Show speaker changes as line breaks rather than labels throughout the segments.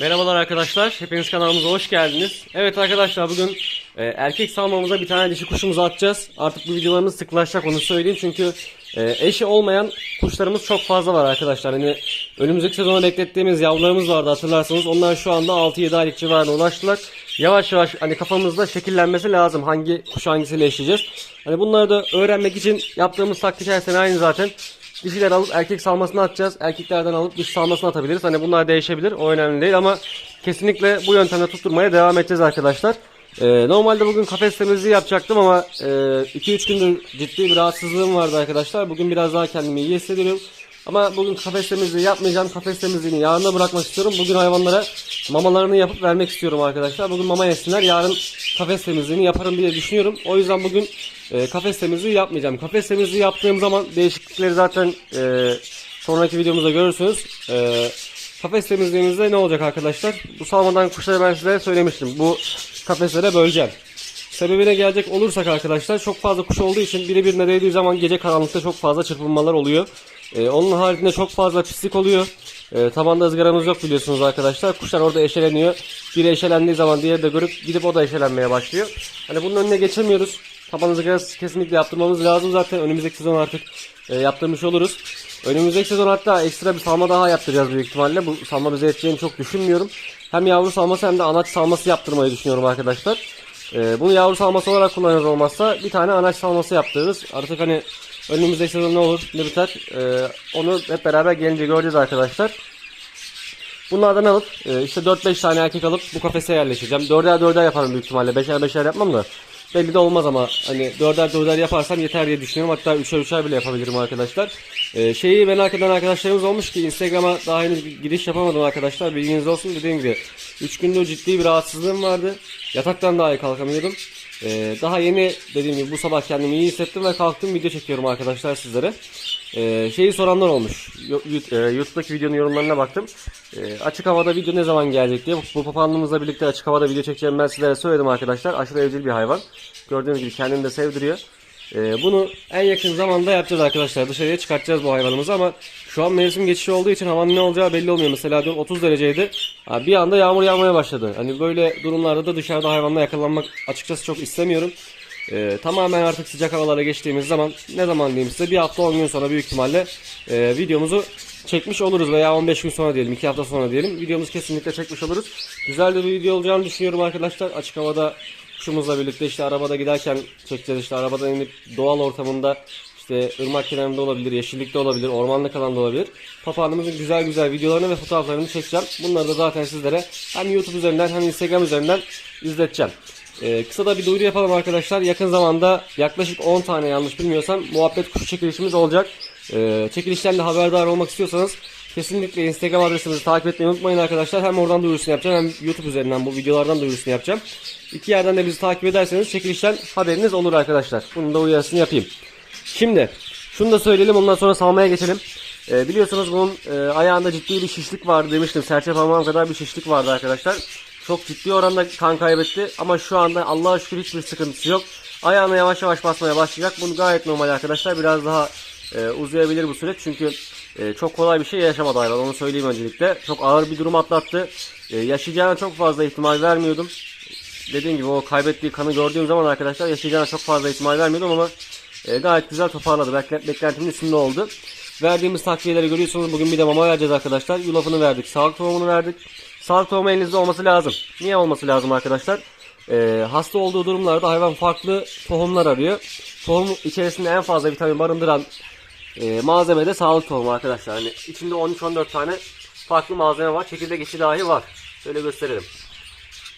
Merhabalar arkadaşlar. Hepiniz kanalımıza hoş geldiniz. Evet arkadaşlar bugün e, erkek salmamıza bir tane dişi kuşumuzu atacağız. Artık bu videolarımız sıklaşacak onu söyleyeyim. Çünkü e, eşi olmayan kuşlarımız çok fazla var arkadaşlar. Hani önümüzdeki sezona beklettiğimiz yavrularımız vardı hatırlarsanız. Onlar şu anda 6-7 aylık civarına ulaştılar. Yavaş yavaş hani kafamızda şekillenmesi lazım. Hangi kuş hangisiyle eşleyeceğiz. Hani bunları da öğrenmek için yaptığımız taktik her sene aynı zaten. Dişiler alıp erkek salmasını atacağız. Erkeklerden alıp dişi salmasını atabiliriz. Hani bunlar değişebilir. O önemli değil ama kesinlikle bu yöntemde tutturmaya devam edeceğiz arkadaşlar. Ee, normalde bugün kafes temizliği yapacaktım ama 2-3 gündür ciddi bir rahatsızlığım vardı arkadaşlar. Bugün biraz daha kendimi iyi hissediyorum. Ama bugün kafes temizliği yapmayacağım. Kafes temizliğini yarına bırakmak istiyorum. Bugün hayvanlara mamalarını yapıp vermek istiyorum arkadaşlar. Bugün mama yesinler. Yarın kafes temizliğini yaparım diye düşünüyorum. O yüzden bugün e, kafes temizliği yapmayacağım. Kafes temizliği yaptığım zaman değişiklikleri zaten e, sonraki videomuzda görürsünüz. E, kafes temizliğimizde ne olacak arkadaşlar? Bu salmadan kuşları ben size söylemiştim. Bu kafeslere böleceğim. Sebebine gelecek olursak arkadaşlar çok fazla kuş olduğu için biri birine değdiği zaman gece karanlıkta çok fazla çırpınmalar oluyor. Ee, onun haricinde çok fazla pislik oluyor. Ee, tabanda ızgaramız yok biliyorsunuz arkadaşlar. Kuşlar orada eşeleniyor. Biri eşelendiği zaman diğeri de görüp gidip o da eşelenmeye başlıyor. Hani bunun önüne geçemiyoruz. Izgarası kesinlikle yaptırmamız lazım zaten. Önümüzdeki sezon artık e, yaptırmış oluruz. Önümüzdeki sezon hatta ekstra bir salma daha yaptıracağız büyük ihtimalle. Bu salma bize yeteceğini çok düşünmüyorum. Hem yavru salması hem de anaç salması yaptırmayı düşünüyorum arkadaşlar. Ee, bunu yavru salması olarak kullanırız olmazsa bir tane anaç salması yaptırırız. Artık hani önümüzdeki sezon ne olur ne biter ee, onu hep beraber gelince göreceğiz arkadaşlar. Bunlardan alıp e, işte 4-5 tane erkek alıp bu kafese yerleşeceğim. 4'er 4'er yaparım büyük ihtimalle. 5'er 5'er yapmam da. Belli de olmaz ama hani 4'er 4'er yaparsam yeter diye düşünüyorum. Hatta 3'er 3'er bile yapabilirim arkadaşlar. Ee, şeyi merak eden arkadaşlarımız olmuş ki Instagram'a daha henüz giriş yapamadım arkadaşlar. Bilginiz olsun dediğim gibi. 3 gündür ciddi bir rahatsızlığım vardı. Yataktan dahi kalkamıyordum. Ee, daha yeni dediğim gibi bu sabah kendimi iyi hissettim ve kalktım video çekiyorum arkadaşlar sizlere. Ee, şeyi soranlar olmuş. E, YouTube'daki videonun yorumlarına baktım. Ee, açık havada video ne zaman gelecek diye. Bu papağanımızla birlikte açık havada video çekeceğim ben sizlere söyledim arkadaşlar. Aşırı evcil bir hayvan. Gördüğünüz gibi kendini de sevdiriyor. Ee, bunu en yakın zamanda yapacağız arkadaşlar. Dışarıya çıkartacağız bu hayvanımızı ama şu an mevsim geçişi olduğu için havanın ne olacağı belli olmuyor. Mesela dün 30 dereceydi. Bir anda yağmur yağmaya başladı. Hani böyle durumlarda da dışarıda hayvanla yakalanmak açıkçası çok istemiyorum. Ee, tamamen artık sıcak havalara geçtiğimiz zaman ne zaman diyeyim size bir hafta 10 gün sonra büyük ihtimalle e, videomuzu çekmiş oluruz veya 15 gün sonra diyelim 2 hafta sonra diyelim videomuzu kesinlikle çekmiş oluruz. Güzel de bir video olacağını düşünüyorum arkadaşlar. Açık havada kuşumuzla birlikte işte arabada giderken çekeceğiz işte arabadan inip doğal ortamında işte ırmak kenarında olabilir, yeşillikte olabilir, ormanlık alanda olabilir. Papağanımızın güzel güzel videolarını ve fotoğraflarını çekeceğim. Bunları da zaten sizlere hem YouTube üzerinden hem Instagram üzerinden izleteceğim. Ee, kısa da bir duyuru yapalım arkadaşlar. Yakın zamanda yaklaşık 10 tane yanlış bilmiyorsam muhabbet kuşu çekilişimiz olacak. Ee, çekilişten de haberdar olmak istiyorsanız kesinlikle Instagram adresimizi takip etmeyi unutmayın arkadaşlar. Hem oradan duyurusunu yapacağım hem YouTube üzerinden bu videolardan duyurusunu yapacağım. İki yerden de bizi takip ederseniz çekilişten haberiniz olur arkadaşlar. Bunun da uyarısını yapayım. Şimdi şunu da söyleyelim ondan sonra salmaya geçelim. Ee, biliyorsunuz bunun e, ayağında ciddi bir şişlik vardı demiştim. Serçe parmağım kadar bir şişlik vardı arkadaşlar. Çok ciddi oranda kan kaybetti ama şu anda Allah'a şükür hiçbir sıkıntısı yok. Ayağına yavaş yavaş basmaya başlayacak. Bunu gayet normal arkadaşlar. Biraz daha e, uzayabilir bu süreç çünkü e, çok kolay bir şey yaşamadı hayvan onu söyleyeyim öncelikle. Çok ağır bir durum atlattı. E, yaşayacağına çok fazla ihtimal vermiyordum. Dediğim gibi o kaybettiği kanı gördüğüm zaman arkadaşlar yaşayacağına çok fazla ihtimal vermiyordum ama e, gayet güzel toparladı. Bekle- beklentimin üstünde oldu. Verdiğimiz takviyeleri görüyorsunuz. Bugün bir de mama vereceğiz arkadaşlar. Yulafını verdik. Sağlık tohumunu verdik. Sağlık tohumu elinizde olması lazım. Niye olması lazım arkadaşlar? E, hasta olduğu durumlarda hayvan farklı tohumlar arıyor. Tohum içerisinde en fazla vitamin barındıran e, malzeme de sağlık tohumu arkadaşlar. Yani içinde 13-14 tane farklı malzeme var. Çekirdek içi dahi var. Şöyle gösterelim.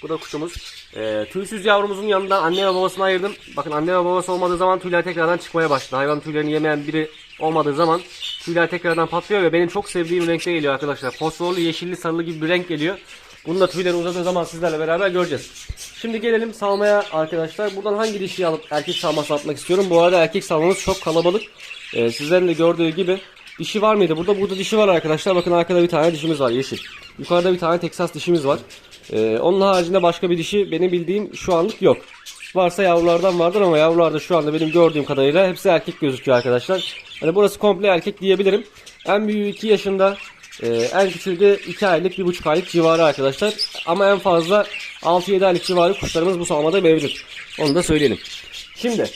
Bu da kuşumuz. Ee, tüysüz yavrumuzun yanında anne ve babasını ayırdım. Bakın anne ve babası olmadığı zaman tüyler tekrardan çıkmaya başladı. Hayvan tüylerini yemeyen biri olmadığı zaman tüyler tekrardan patlıyor ve benim çok sevdiğim renkte geliyor arkadaşlar. Fosforlu, yeşilli, sarılı gibi bir renk geliyor. Bunu da tüyleri uzadığı zaman sizlerle beraber göreceğiz. Şimdi gelelim salmaya arkadaşlar. Buradan hangi dişiyi alıp erkek salması atmak istiyorum. Bu arada erkek salmamız çok kalabalık. Ee, sizlerin de gördüğü gibi Dişi var mıydı? Burada burada dişi var arkadaşlar. Bakın arkada bir tane dişimiz var yeşil. Yukarıda bir tane Texas dişimiz var. Ee, onun haricinde başka bir dişi benim bildiğim şu anlık yok. Varsa yavrulardan vardır ama yavrularda şu anda benim gördüğüm kadarıyla hepsi erkek gözüküyor arkadaşlar. Hani burası komple erkek diyebilirim. En büyüğü 2 yaşında. Ee, en küçüğü de 2 aylık 1,5 aylık civarı arkadaşlar. Ama en fazla 6-7 aylık civarı kuşlarımız bu salmada mevcut. Onu da söyleyelim. Şimdi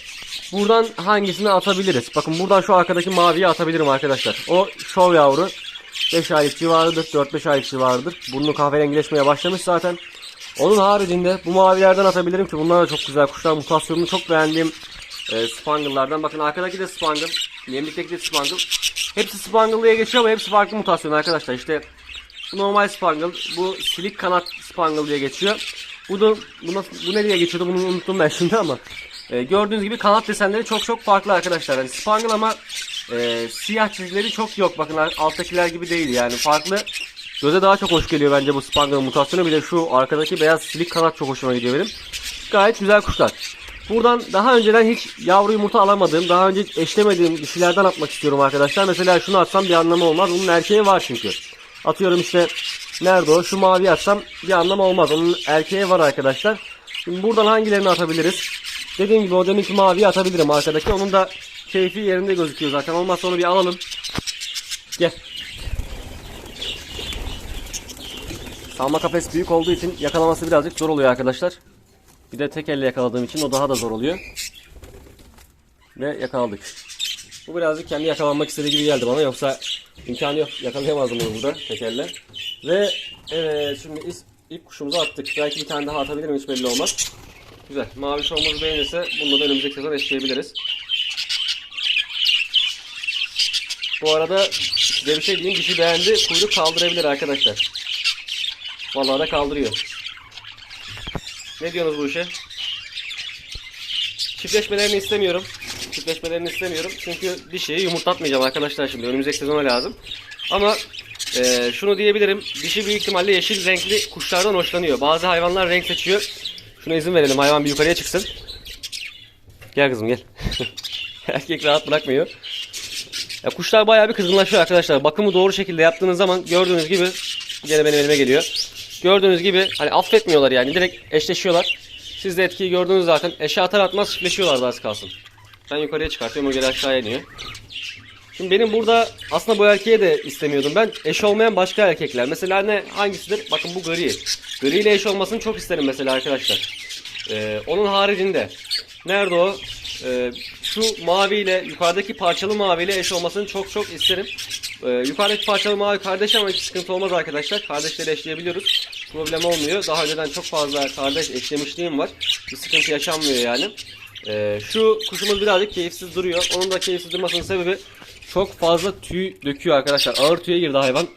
buradan hangisini atabiliriz? Bakın buradan şu arkadaki maviyi atabilirim arkadaşlar. O şov yavru 5 aylık civarıdır. 4-5 aylık civarıdır. Burnu kahverengileşmeye başlamış zaten. Onun haricinde bu mavilerden atabilirim ki bunlar da çok güzel kuşlar. Mutasyonunu çok beğendiğim e, Spangle'lardan. Bakın arkadaki de Spangle. Yemlikteki de Spangle. Hepsi Spangle'lıya geçiyor ama hepsi farklı mutasyon arkadaşlar. İşte normal Spangle, bu silik kanat Spangle diye geçiyor. Bu da bu, nasıl, bu ne diye geçiyordu bunu unuttum ben şimdi ama e, gördüğünüz gibi kanat desenleri çok çok farklı arkadaşlar. Yani Spangle ama e, siyah çizgileri çok yok. Bakın alttakiler gibi değil yani farklı. Göze daha çok hoş geliyor bence bu Spangle mutasyonu. Bir de şu arkadaki beyaz silik kanat çok hoşuma gidiyor benim. Gayet güzel kuşlar. Buradan daha önceden hiç yavru yumurta alamadığım, daha önce hiç eşlemediğim dişilerden atmak istiyorum arkadaşlar. Mesela şunu atsam bir anlamı olmaz. Bunun erkeği var çünkü. Atıyorum işte nerede o? Şu mavi atsam bir anlamı olmaz. Onun erkeği var arkadaşlar. Şimdi buradan hangilerini atabiliriz? Dediğim gibi o deminki maviyi atabilirim arkadaki. Onun da keyfi yerinde gözüküyor zaten. Olmazsa onu bir alalım. Gel. Salma kafes büyük olduğu için yakalaması birazcık zor oluyor arkadaşlar. Bir de tek elle yakaladığım için o daha da zor oluyor. Ve yakaladık. Bu birazcık kendi yakalanmak istediği gibi geldi bana yoksa imkanı yok. Yakalayamazdım onu burada tek elle. Ve evet şimdi ilk, ilk kuşumuzu attık. Belki bir tane daha atabilirim hiç belli olmaz. Güzel. Mavi şovumuzu beğenirse bunu da önümüzdeki sezon eşleyebiliriz. Bu arada size bir şey diyeyim. Dişi beğendi. Kuyruk kaldırabilir arkadaşlar. Vallahi da kaldırıyor. Ne diyorsunuz bu işe? Çiftleşmelerini istemiyorum. Çiftleşmelerini istemiyorum. Çünkü dişiyi yumurtlatmayacağım arkadaşlar şimdi. Önümüzdeki sezona lazım. Ama e, şunu diyebilirim. Dişi büyük ihtimalle yeşil renkli kuşlardan hoşlanıyor. Bazı hayvanlar renk seçiyor. Şuna izin verelim. Hayvan bir yukarıya çıksın. Gel kızım gel. Erkek rahat bırakmıyor. Ya kuşlar bayağı bir kızgınlaşıyor arkadaşlar. Bakımı doğru şekilde yaptığınız zaman gördüğünüz gibi gene benim elime geliyor. Gördüğünüz gibi hani affetmiyorlar yani direkt eşleşiyorlar. Siz de etkiyi gördünüz zaten. Eşe atar atmaz çiftleşiyorlar az kalsın. Ben yukarıya çıkartıyorum o geri aşağıya iniyor. Şimdi benim burada aslında bu erkeğe de istemiyordum ben. Eş olmayan başka erkekler. Mesela ne hangisidir? Bakın bu gri. Gri ile eş olmasını çok isterim mesela arkadaşlar. Ee, onun haricinde nerede o? Ee, şu mavi ile yukarıdaki parçalı mavi ile eş olmasını çok çok isterim. Ee, yukarıdaki parçalı mavi kardeş ama hiç sıkıntı olmaz arkadaşlar. Kardeşleri eşleyebiliyoruz. Problem olmuyor. Daha önceden çok fazla kardeş eşlemişliğim var. Bir sıkıntı yaşanmıyor yani. Ee, şu kuşumuz birazcık keyifsiz duruyor. Onun da keyifsiz durmasının sebebi çok fazla tüy döküyor arkadaşlar. Ağır tüye girdi hayvan.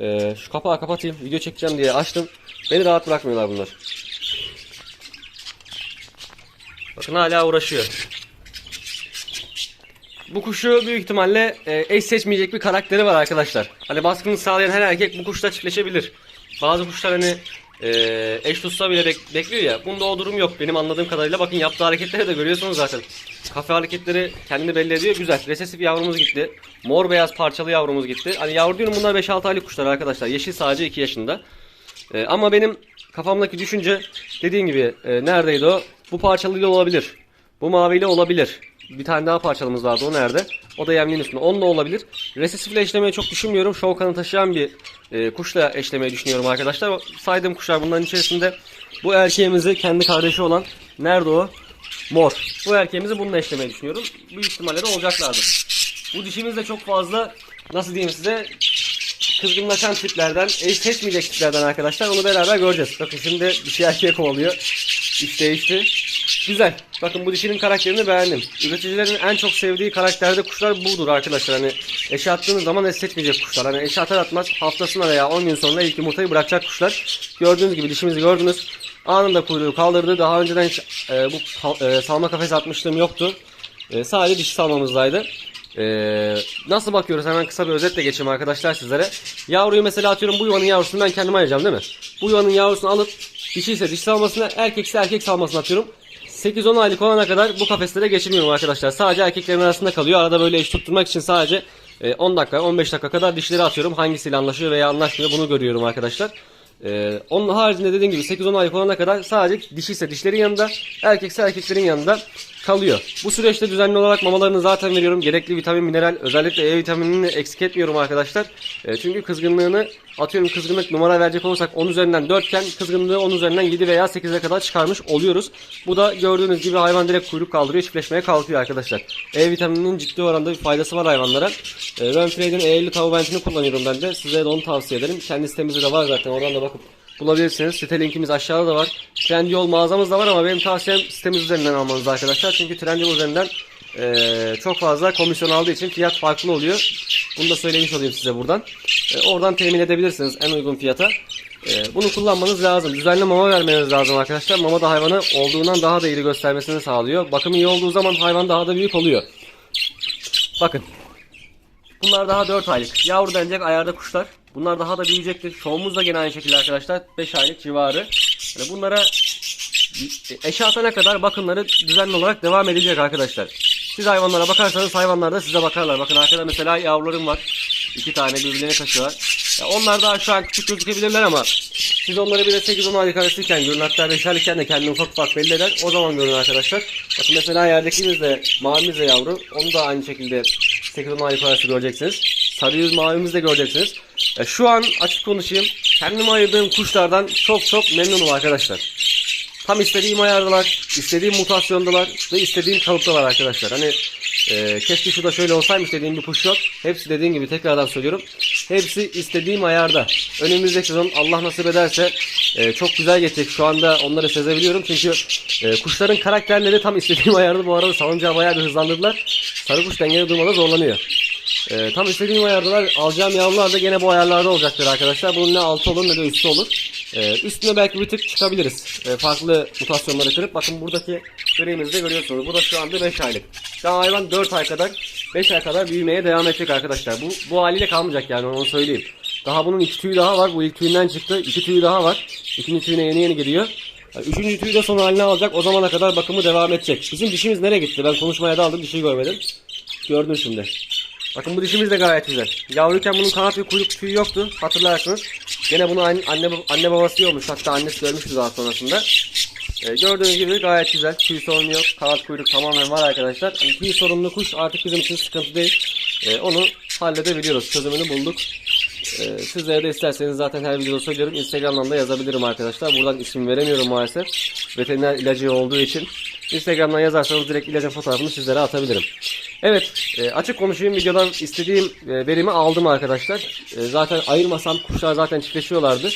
Ee, şu kapağı kapatayım. Video çekeceğim diye açtım. Beni rahat bırakmıyorlar bunlar. Bakın hala uğraşıyor. Bu kuşu büyük ihtimalle e, eş seçmeyecek bir karakteri var arkadaşlar. Hani baskını sağlayan her erkek bu kuşla çiftleşebilir. Bazı kuşlar hani e, eş tutsa bile bek- bekliyor ya. Bunda o durum yok benim anladığım kadarıyla. Bakın yaptığı hareketleri de görüyorsunuz zaten. Kafe hareketleri kendini belli ediyor. Güzel. Resesif yavrumuz gitti. Mor beyaz parçalı yavrumuz gitti. Hani yavru diyorum bunlar 5-6 aylık kuşlar arkadaşlar. Yeşil sadece 2 yaşında. E, ama benim kafamdaki düşünce dediğim gibi e, neredeydi o? Bu parçalıyla olabilir. Bu maviyle olabilir. Bir tane daha parçalımız vardı o nerede? O da yemliğin üstünde. Onunla olabilir. Resesifle eşlemeyi çok düşünmüyorum. Show kanı taşıyan bir e, kuşla eşlemeyi düşünüyorum arkadaşlar. Saydığım kuşlar bunların içerisinde bu erkeğimizi kendi kardeşi olan nerede o? Mor. Bu erkeğimizi bununla eşlemeyi düşünüyorum. Büyük ihtimalle de olacaklardır. Bu dişimiz de çok fazla nasıl diyeyim size kızgınlaşan tiplerden, eş seçmeyecek tiplerden arkadaşlar. Onu beraber göreceğiz. Bakın şimdi dişi erkeğe kovalıyor. İş değişti. Güzel. Bakın bu dişinin karakterini beğendim. Üreticilerin en çok sevdiği karakterde kuşlar budur arkadaşlar. Hani eşe attığınız zaman eş seçmeyecek kuşlar. Hani eşe atar atmaz haftasına veya 10 gün sonra ilk yumurtayı bırakacak kuşlar. Gördüğünüz gibi dişimizi gördünüz. Anında kuyruğu kaldırdı. Daha önceden hiç e, bu e, salma kafesi atmışlığım yoktu. E, sadece dişi salmamızdaydı. Ee, nasıl bakıyoruz hemen kısa bir özetle geçeyim arkadaşlar sizlere. Yavruyu mesela atıyorum bu yuvanın yavrusunu ben kendim ayıracağım değil mi? Bu yuvanın yavrusunu alıp dişi ise dişi salmasına erkekse erkek salmasına atıyorum. 8-10 aylık olana kadar bu kafeslere geçirmiyorum arkadaşlar. Sadece erkeklerin arasında kalıyor. Arada böyle eş tutturmak için sadece e, 10 dakika 15 dakika kadar dişleri atıyorum. Hangisiyle anlaşıyor veya anlaşmıyor bunu görüyorum arkadaşlar. Ee, onun haricinde dediğim gibi 8-10 aylık olana kadar sadece dişi ise dişlerin yanında, erkekse erkeklerin yanında kalıyor. Bu süreçte düzenli olarak mamalarını zaten veriyorum. Gerekli vitamin, mineral, özellikle E vitaminini eksik etmiyorum arkadaşlar. E, çünkü kızgınlığını atıyorum kızgınlık numara verecek olursak 10 üzerinden 4 iken kızgınlığı 10 üzerinden 7 veya 8'e kadar çıkarmış oluyoruz. Bu da gördüğünüz gibi hayvan direkt kuyruk kaldırıyor, çiftleşmeye kalkıyor arkadaşlar. E vitamininin ciddi oranda bir faydası var hayvanlara. E, ben Freyd'in E50 Tavuvent'ini kullanıyorum ben de. Size de onu tavsiye ederim. Kendi sitemizde de var zaten. Oradan da bakıp bulabilirsiniz. Site linkimiz aşağıda da var. Trendyol mağazamız da var ama benim tavsiyem sitemiz üzerinden almanız arkadaşlar. Çünkü Trendyol üzerinden eee, çok fazla komisyon aldığı için fiyat farklı oluyor. Bunu da söylemiş olayım size buradan. E, oradan temin edebilirsiniz en uygun fiyata. E, bunu kullanmanız lazım. Düzenli mama vermeniz lazım arkadaşlar. Mama da hayvanı olduğundan daha da iyi göstermesini sağlıyor. Bakım iyi olduğu zaman hayvan daha da büyük oluyor. Bakın. Bunlar daha 4 aylık. Yavru denecek ayarda kuşlar. Bunlar daha da büyüyecektir. Şovumuz da gene aynı şekilde arkadaşlar. 5 aylık civarı. Yani bunlara eşe atana kadar bakımları düzenli olarak devam edilecek arkadaşlar. Siz hayvanlara bakarsanız hayvanlar da size bakarlar. Bakın arkada mesela yavrularım var. İki tane birbirlerine kaçıyorlar. Ya onlar daha şu an küçük gözükebilirler ama siz onları bir de 8-10 aylık arasıyken görün. Hatta 5 aylıkken de kendini ufak ufak belli eder. O zaman görün arkadaşlar. Bakın mesela yerdekimiz de mavimiz de yavru. Onu da aynı şekilde 8-10 aylık arası göreceksiniz. Sarı yüz mavimiz de göreceksiniz. Ya şu an açık konuşayım. Kendime ayırdığım kuşlardan çok çok memnunum arkadaşlar. Tam istediğim ayardalar, istediğim mutasyondalar ve istediğim kalıptalar arkadaşlar. Hani e, keşke şu şöyle olsaymış dediğim bir kuş yok. Hepsi dediğim gibi tekrardan söylüyorum. Hepsi istediğim ayarda. Önümüzdeki sezon Allah nasip ederse e, çok güzel geçecek. Şu anda onları sezebiliyorum. Çünkü e, kuşların karakterleri tam istediğim ayarda. Bu arada salıncağı bayağı bir hızlandırdılar. Sarı kuş dengede durmada zorlanıyor. Ee, tam istediğim ayardalar alacağım yavrular da gene bu ayarlarda olacaktır arkadaşlar. Bunun ne altı olur ne de üstü olur. Ee, üstüne belki bir tık çıkabiliriz. Ee, farklı mutasyonları kırıp bakın buradaki greyimizi de görüyorsunuz. Bu da şu anda 5 aylık. An hayvan 4 ay kadar 5 ay kadar büyümeye devam edecek arkadaşlar. Bu, bu haliyle kalmayacak yani onu söyleyeyim. Daha bunun iki tüyü daha var. Bu ilk tüyünden çıktı. İki tüyü daha var. İkinci tüyüne yeni yeni giriyor. Yani Üçüncü tüyü de son haline alacak. O zamana kadar bakımı devam edecek. Bizim dişimiz nereye gitti? Ben konuşmaya daldım. Dişi görmedim. Gördüm şimdi. Bakın bu dişimiz de gayet güzel. Yavruyken bunun kanat ve kuyruk tüyü yoktu. Hatırlarsınız. Gene bunu anne, anne, babası yiyormuş. Hatta annesi ölmüştü daha sonrasında. Ee, gördüğünüz gibi gayet güzel. Tüy sorunu yok. Kanat kuyruk tamamen var arkadaşlar. Yani tüy sorunlu kuş artık bizim için sıkıntı değil. Ee, onu halledebiliyoruz. Çözümünü bulduk. Ee, sizlere de isterseniz zaten her videoda söylüyorum. Instagram'dan da yazabilirim arkadaşlar. Buradan isim veremiyorum maalesef. Veteriner ilacı olduğu için. Instagram'dan yazarsanız direkt ilacın fotoğrafını sizlere atabilirim. Evet e, açık konuşayım videodan istediğim e, verimi aldım arkadaşlar. E, zaten ayırmasam kuşlar zaten çiftleşiyorlardı.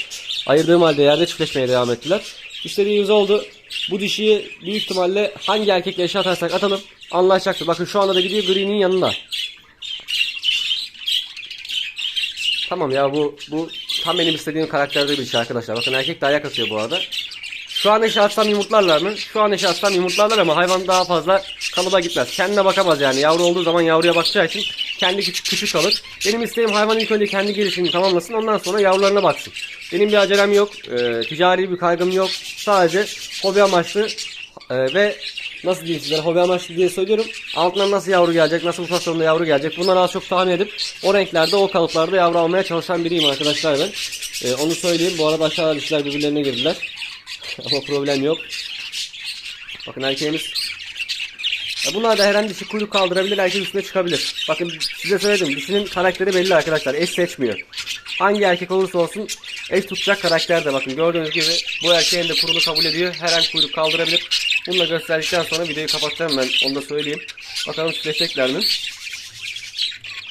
Ayırdığım halde yerde çiftleşmeye devam ettiler. İstediğimiz oldu. Bu dişiyi büyük ihtimalle hangi erkekle eşe atarsak atalım anlaşacaktır. Bakın şu anda da gidiyor Green'in yanında. Tamam ya bu bu tam benim istediğim karakterde bir şey arkadaşlar. Bakın erkek de ayak atıyor bu arada. Şu an eşe atsam yumurtlarlar mı? Şu an eşe atsam yumurtlarlar ama hayvan daha fazla kalıba gitmez. Kendine bakamaz yani. Yavru olduğu zaman yavruya bakacağı için kendi küçük küçük kalır. Benim isteğim hayvan ilk önce kendi gelişimini tamamlasın ondan sonra yavrularına baksın. Benim bir acelem yok. Ee, ticari bir kaygım yok. Sadece hobi amaçlı ee, ve nasıl diyeyim sizlere hobi amaçlı diye söylüyorum. Altından nasıl yavru gelecek, nasıl mutasyonda yavru gelecek bunları az çok tahmin edip o renklerde o kalıplarda yavru almaya çalışan biriyim arkadaşlar ben. Ee, onu söyleyeyim. Bu arada aşağıda dişler birbirlerine girdiler. Ama problem yok. Bakın erkeğimiz. Ya bunlar da her an dişi kuyruk kaldırabilir, erkek üstüne çıkabilir. Bakın size söyledim, dişinin karakteri belli arkadaşlar. Eş seçmiyor. Hangi erkek olursa olsun eş tutacak karakterde. Bakın gördüğünüz gibi bu erkeğin de kurulu kabul ediyor. Her an kuyruk kaldırabilir. Bunu da gösterdikten sonra videoyu kapatacağım ben. Onu da söyleyeyim. Bakalım çiftleşecekler mi?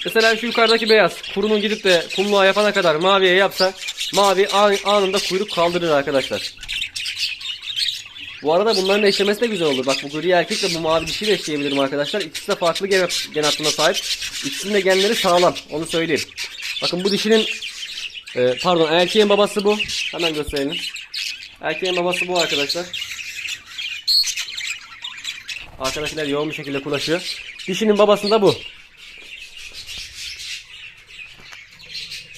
Mesela şu yukarıdaki beyaz kurunun gidip de kumluğa yapana kadar maviye yapsa mavi an- anında kuyruk kaldırır arkadaşlar. Bu arada bunların eşlemesi de güzel olur. Bak bu gri erkekle bu mavi dişiyle eşleyebilirim arkadaşlar. İkisi de farklı gen, gen hattına sahip. İkisinin de genleri sağlam. Onu söyleyeyim. Bakın bu dişinin e, pardon erkeğin babası bu. Hemen gösterelim. Erkeğin babası bu arkadaşlar. Arkadaşlar yoğun bir şekilde kulaşıyor. Dişinin babasında bu.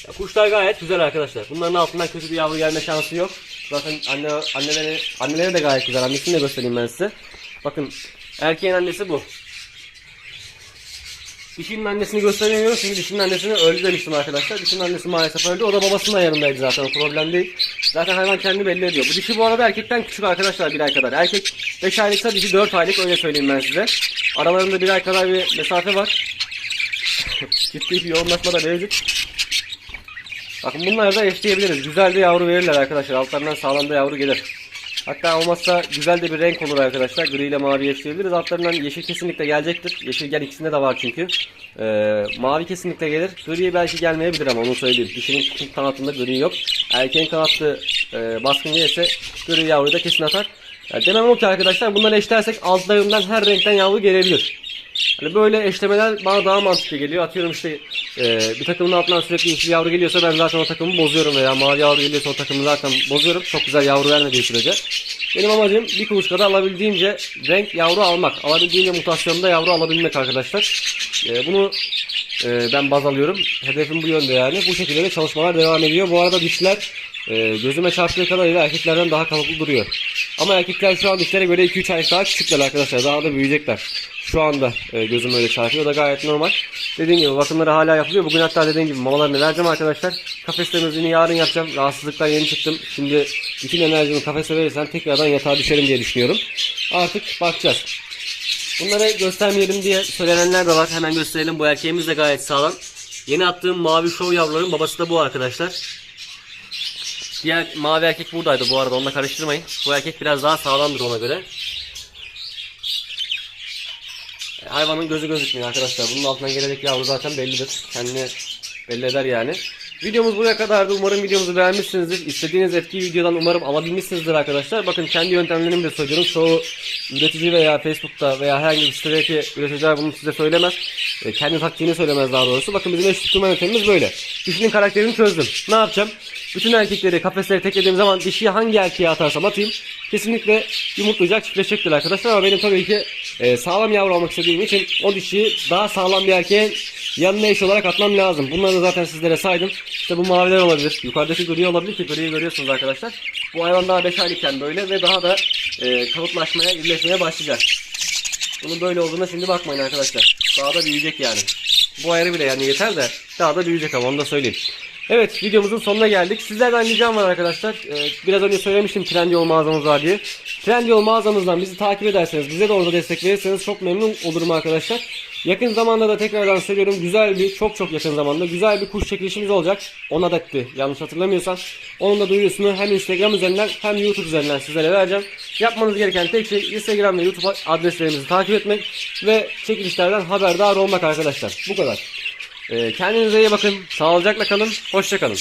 Ya kuşlar gayet güzel arkadaşlar. Bunların altından kötü bir yavru gelme şansı yok. Zaten anne anneleri anneleri de gayet güzel. Annesini de göstereyim ben size. Bakın erkeğin annesi bu. Dişinin annesini gösteremiyorum çünkü dişinin annesini öldü demiştim arkadaşlar. Dişinin annesi maalesef öldü. O da babasının ayarındaydı zaten. O problem değil. Zaten hayvan kendi belli ediyor. Bu dişi bu arada erkekten küçük arkadaşlar bir ay kadar. Erkek 5 aylıksa dişi 4 aylık öyle söyleyeyim ben size. Aralarında bir ay kadar bir mesafe var. Ciddi bir yoğunlaşma da mevcut. Bakın bunları da eşleyebiliriz. Güzel bir yavru verirler arkadaşlar. Altlarından sağlam da yavru gelir. Hatta olmazsa güzel de bir renk olur arkadaşlar. Gri ile mavi eşleyebiliriz. Altlarından yeşil kesinlikle gelecektir. Yeşil gel ikisinde de var çünkü. Ee, mavi kesinlikle gelir. Gri belki gelmeyebilir ama onu söyleyeyim. Dişinin küçük kanatında gri yok. Erkeğin kanatlı e, baskın gelirse gri yavruyu da kesin atar. Yani demem o ki arkadaşlar bunları eşlersek altlarından her renkten yavru gelebilir. Hani böyle eşlemeler bana daha mantıklı geliyor. Atıyorum işte e, bir takımın altından sürekli yeşil yavru geliyorsa ben zaten o takımı bozuyorum veya mavi yavru geliyorsa o takımı zaten bozuyorum. Çok güzel yavru vermediği sürece. Benim amacım bir kuluçkada alabildiğince renk yavru almak. Alabildiğince mutasyonda yavru alabilmek arkadaşlar. E, bunu e, ben baz alıyorum. Hedefim bu yönde yani. Bu şekilde de çalışmalar devam ediyor. Bu arada dişler e, gözüme çarptığı kadarıyla erkeklerden daha kalıplı duruyor. Ama erkekler şu an dişlere göre 2-3 ay daha küçükler arkadaşlar. Daha da büyüyecekler. Şu anda e, gözüm öyle çarpıyor. Da gayet normal. Dediğim gibi bakımları hala yapılıyor. Bugün hatta dediğim gibi mamalarını vereceğim arkadaşlar. Kafes temizliğini yarın yapacağım. Rahatsızlıktan yeni çıktım. Şimdi bütün enerjimi kafese verirsem tekrardan yatağa düşerim diye düşünüyorum. Artık bakacağız. Bunları göstermeyelim diye söylenenler de var. Hemen gösterelim. Bu erkeğimiz de gayet sağlam. Yeni attığım mavi şov yavruların babası da bu arkadaşlar. Diğer mavi erkek buradaydı bu arada onunla karıştırmayın. Bu erkek biraz daha sağlamdır ona göre. E, Hayvanın gözü gözükmüyor arkadaşlar. Bunun altından gelecek yavru zaten bellidir. Kendini belli eder yani. Videomuz buraya kadardı. Umarım videomuzu beğenmişsinizdir. İstediğiniz etkiyi videodan umarım alabilmişsinizdir arkadaşlar. Bakın kendi yöntemlerimi de söylüyorum. Çoğu üretici veya Facebook'ta veya herhangi bir sitedeki üreticiler bunu size söylemez. E, kendi taktiğini söylemez daha doğrusu. Bakın bizim eş tutturma yöntemimiz böyle. Dişinin karakterini çözdüm. Ne yapacağım? Bütün erkekleri kafesleri teklediğim zaman dişiyi hangi erkeğe atarsam atayım kesinlikle yumurtlayacak çiftleşecektir arkadaşlar ama benim tabii ki e, sağlam yavru almak istediğim için o dişiyi daha sağlam bir erkeğe yanına eş olarak atmam lazım. Bunları da zaten sizlere saydım. İşte bu maviler olabilir. Yukarıdaki gri olabilir ki griyi görüyorsunuz arkadaşlar. Bu hayvan daha 5 aylıkken böyle ve daha da e, kalıplaşmaya, birleşmeye başlayacak. Bunun böyle olduğuna şimdi bakmayın arkadaşlar. Daha da büyüyecek yani. Bu ayarı bile yani yeter de daha da büyüyecek ama onu da söyleyeyim. Evet videomuzun sonuna geldik. Sizlerden ricam var arkadaşlar. Ee, biraz önce söylemiştim Trendyol mağazamız var diye. Trendyol mağazamızdan bizi takip ederseniz, bize de orada destek verirseniz çok memnun olurum arkadaşlar. Yakın zamanda da tekrardan söylüyorum güzel bir çok çok yakın zamanda güzel bir kuş çekilişimiz olacak. 10 adetti yanlış hatırlamıyorsam. Onun da duyurusunu hem Instagram üzerinden hem YouTube üzerinden sizlere vereceğim. Yapmanız gereken tek şey Instagram ve YouTube adreslerimizi takip etmek ve çekilişlerden haberdar olmak arkadaşlar. Bu kadar. Ee, kendinize iyi bakın. Sağlıcakla kalın. Hoşça kalın.